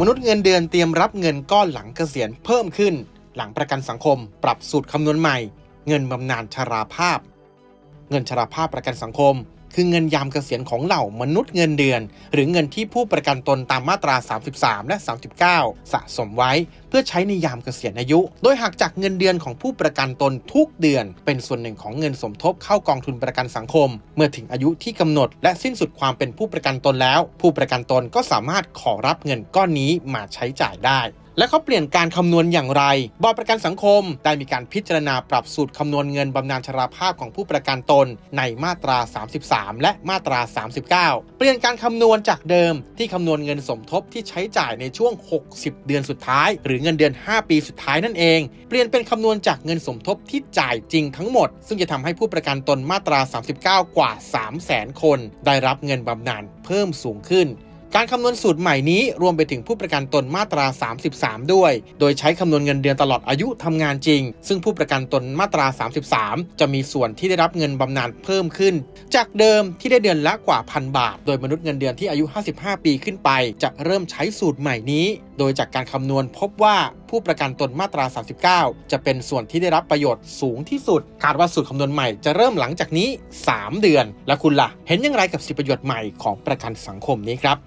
มนุษย์เงินเดือนเตรียมรับเงินก้อนหลังเกษียณเพิ่มขึ้น หลังประกันสังคม ปรับสูตรคำนวณใหม่ เงินบำนาญชราภาพ เงินชราภาพประกันสังคม คือเงินยามเกษียณของเหล่ามนุษย์เงินเดือน หรือเงินที่ผู้ประกันตนตามมาตรา 33 และ 39 สะสมไว้ เพื่อใช้ในยามเกษียณอายุ โดยหักจากเงินเดือนของผู้ประกันตนทุกเดือน เป็นส่วนหนึ่งของเงินสมทบเข้ากองทุนประกันสังคม เมื่อถึงอายุที่กำหนด และสิ้นสุดความเป็นผู้ประกันตนแล้ว ผู้ประกันตนก็สามารถขอรับเงินก้อนนี้มาใช้จ่ายได้ และเขาเปลี่ยนการคำนวณอย่างไร บอร์ดประกันสังคมได้มีการพิจารณาปรับสูตรคำนวณเงินบำนาญชราภาพของผู้ประกันตนในมาตรา 33 และมาตรา 39 เปลี่ยนการคำนวณจากเดิมที่คำนวณเงินสมทบที่ใช้จ่ายในช่วง 60 เดือนสุดท้าย หรือเงินเดือน 5 ปีสุดท้ายนั่นเอง เปลี่ยนเป็นคำนวณจากเงินสมทบที่จ่ายจริงทั้งหมด ซึ่งจะทำให้ผู้ประกันตนมาตรา 39 กว่า 300,000 คน ได้รับเงินบำนาญเพิ่มสูงขึ้น การคำนวณสูตรใหม่นี้รวมไปถึงผู้ประกันตนมาตรา 33 ด้วย โดยใช้คำนวณเงินเดือนตลอดอายุทำงานจริง ซึ่งผู้ประกันตนมาตรา 33 จะมีส่วนที่ได้รับเงินบำนาญเพิ่มขึ้น จากเดิมที่ได้เดือนละกว่าพันบาท โดยมนุษย์เงินเดือนที่อายุ 55 ปีขึ้นไป จะเริ่มใช้สูตรใหม่นี้ โดยจากการคำนวณพบว่าผู้ประกันตนมาตรา 39 จะเป็นส่วนที่ได้รับประโยชน์สูงที่สุด คาดว่าสูตรคำนวณใหม่จะเริ่มหลังจากนี้ 3 เดือน และคุณล่ะ เห็นอย่างไรกับสิทธิประโยชน์ใหม่ของประกันสังคมนี้ครับ